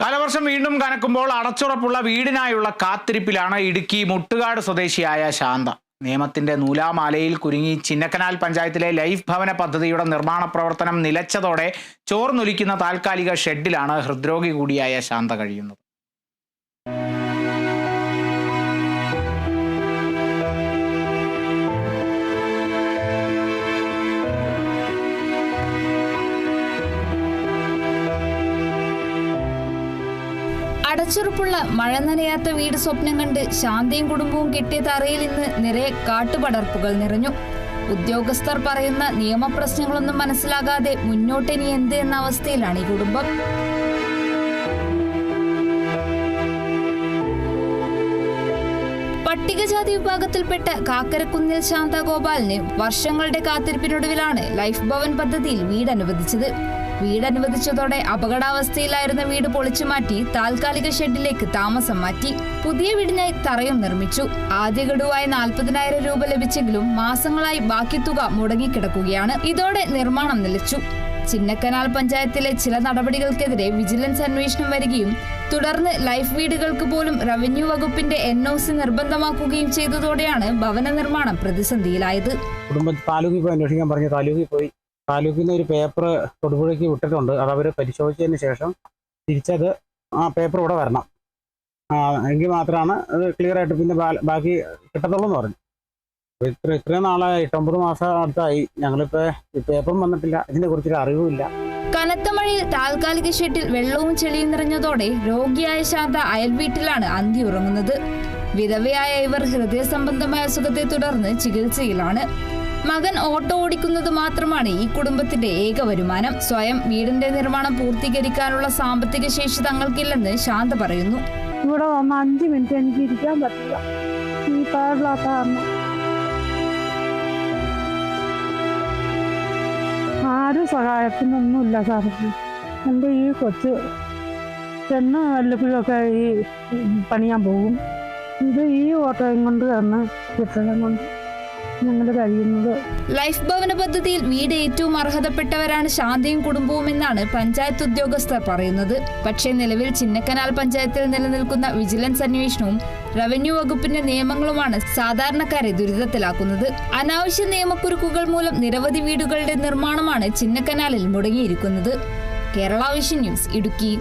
കാലവർഷം വീണ്ടും കനക്കുമ്പോൾ അടച്ചുറപ്പുള്ള വീടിനായുള്ള കാത്തിരിപ്പിലാണ് ഇടുക്കി മുട്ടുകാട് സ്വദേശിയായ ശാന്ത. നിയമത്തിന്റെ നൂലാമാലയിൽ കുരുങ്ങി ചിന്നക്കനാൽ പഞ്ചായത്തിലെ ലൈഫ് ഭവന പദ്ധതിയുടെ നിർമ്മാണ പ്രവർത്തനം നിലച്ചതോടെ ചോർന്നൊലിക്കുന്ന താൽക്കാലിക ഷെഡിലാണ് ഹൃദ്രോഗി കൂടിയായ ശാന്ത കഴിയുന്നത്. അടച്ചുറപ്പുള്ള മഴ നനയാത്ത വീട് സ്വപ്നം കണ്ട് ശാന്തിയും കുടുംബവും കിട്ടിയ തറയിൽ ഇന്ന് നിറയെ കാട്ടുപടർപ്പുകൾ നിറഞ്ഞു. ഉദ്യോഗസ്ഥർ പറയുന്ന നിയമപ്രശ്നങ്ങളൊന്നും മനസ്സിലാകാതെ മുന്നോട്ടിനി എന്ത് എന്ന അവസ്ഥയിലാണ് ഈ കുടുംബം. പട്ടികജാതി വിഭാഗത്തിൽപ്പെട്ട കാക്കരക്കുന്നിൽ ശാന്ത ഗോപാലിന് വർഷങ്ങളുടെ കാത്തിരിപ്പിനൊടുവിലാണ് ലൈഫ് ഭവൻ പദ്ധതിയിൽ വീട് അനുവദിച്ചത് വീട് അനുവദിച്ചതോടെ അപകടാവസ്ഥയിലായിരുന്ന വീട് പൊളിച്ചു മാറ്റി താൽക്കാലിക ഷെഡിലേക്ക് താമസം മാറ്റി. പുതിയ വീടിനായി തറയും നിർമ്മിച്ചു. ആദ്യ ഗഡുവായി നാൽപ്പതിനായിരം രൂപ ലഭിച്ചെങ്കിലും മാസങ്ങളായി ബാക്കി തുക മുടങ്ങിക്കിടക്കുകയാണ്. ഇതോടെ നിർമ്മാണം നിലച്ചു. ചിന്നക്കനാൽ പഞ്ചായത്തിലെ ചില നടപടികൾക്കെതിരെ വിജിലൻസ് അന്വേഷണം വരികയും തുടർന്ന് ലൈഫ് വീടുകൾക്ക് പോലും റവന്യൂ വകുപ്പിന്റെ എൻ ഒ സി നിർബന്ധമാക്കുകയും ചെയ്തതോടെയാണ് ഭവന നിർമ്മാണം പ്രതിസന്ധിയിലായത്. കുടുംബ താലൂക്കിൽ പോയി അന്വേഷിക്കാൻ പറഞ്ഞു താലൂക്കിൽ പോയി. താലൂക്കിൽ നിന്ന് ഒരു പേപ്പർ തൊടുപുഴയ്ക്ക് വിട്ടിട്ടുണ്ട്. അത് അവർ പരിശോധിച്ചതിന് ശേഷം തിരിച്ചത് ആ പേപ്പർ ഇവിടെ വരണം. എങ്കിൽ മാത്രമാണ് അത് ക്ലിയർ ആയിട്ട് പിന്നെ ബാക്കി കിട്ടത്തുള്ളൂ എന്ന് പറഞ്ഞു. അപ്പോൾ ഇത്ര ഇത്രയും നാളായി. എട്ടൊമ്പത് മാസം അടുത്തായി. ഞങ്ങളിപ്പോൾ ഈ പേപ്പറും വന്നിട്ടില്ല. ഇതിനെ കുറിച്ചൊരു അറിവുമില്ല കനത്ത മഴയിൽ താൽക്കാലിക ഷെഡിൽ വെള്ളവും ചെളിയും നിറഞ്ഞതോടെ രോഗിയായ ശാന്ത അയൽവീട്ടിലാണ് അന്തി ഉറങ്ങുന്നത്. വിധവയായ ഇവർ ഹൃദയ സംബന്ധമായ അസുഖത്തെ തുടർന്ന് ചികിത്സയിലാണ്. മകൻ ഓട്ടോ ഓടിക്കുന്നത് മാത്രമാണ് ഈ കുടുംബത്തിന്റെ ഏക വരുമാനം. സ്വയം വീടിന്റെ നിർമ്മാണം പൂർത്തീകരിക്കാനുള്ള സാമ്പത്തിക ശേഷി തങ്ങൾക്കില്ലെന്ന് ശാന്ത പറയുന്നു. ഇവിടെ വന്ന അഞ്ച് മിനിറ്റ് എനിക്ക് ഇരിക്കാൻ പറ്റില്ല. ഈ പാടില്ലാത്ത കാരണം. ആരും സഹായത്തിനൊന്നുമില്ല സാറിന് എന്റെ ഈ കൊച്ച് ചെന്ന് വല്ലപ്പോഴൊക്കെ ഈ പണിയാൻ പോകും. ഇത് ഈ ഓട്ടോയും കൊണ്ട് തന്നെ കിട്ടണം കൊണ്ട് ഞങ്ങൾ കഴിയുന്നത്. ലൈഫ് ഭവന പദ്ധതിയിൽ വീട് ഏറ്റവും അർഹതപ്പെട്ടവരാണ് ശാന്തിയും കുടുംബവും എന്നാണ് പഞ്ചായത്ത് ഉദ്യോഗസ്ഥർ പറയുന്നത്. പക്ഷേ നിലവിൽ ചിന്നക്കനാൽ പഞ്ചായത്തിൽ നിലനിൽക്കുന്ന വിജിലൻസ് അന്വേഷണവും റവന്യൂ വകുപ്പിന്റെ നിയമങ്ങളുമാണ് സാധാരണക്കാരെ ദുരിതത്തിലാക്കുന്നത്. അനാവശ്യ നിയമക്കുരുക്കുകൾ മൂലം നിരവധി വീടുകളുടെ നിർമ്മാണമാണ് ചിന്നക്കനാലിൽ മുടങ്ങിയിരിക്കുന്നത്. Kerala vision news Idukki.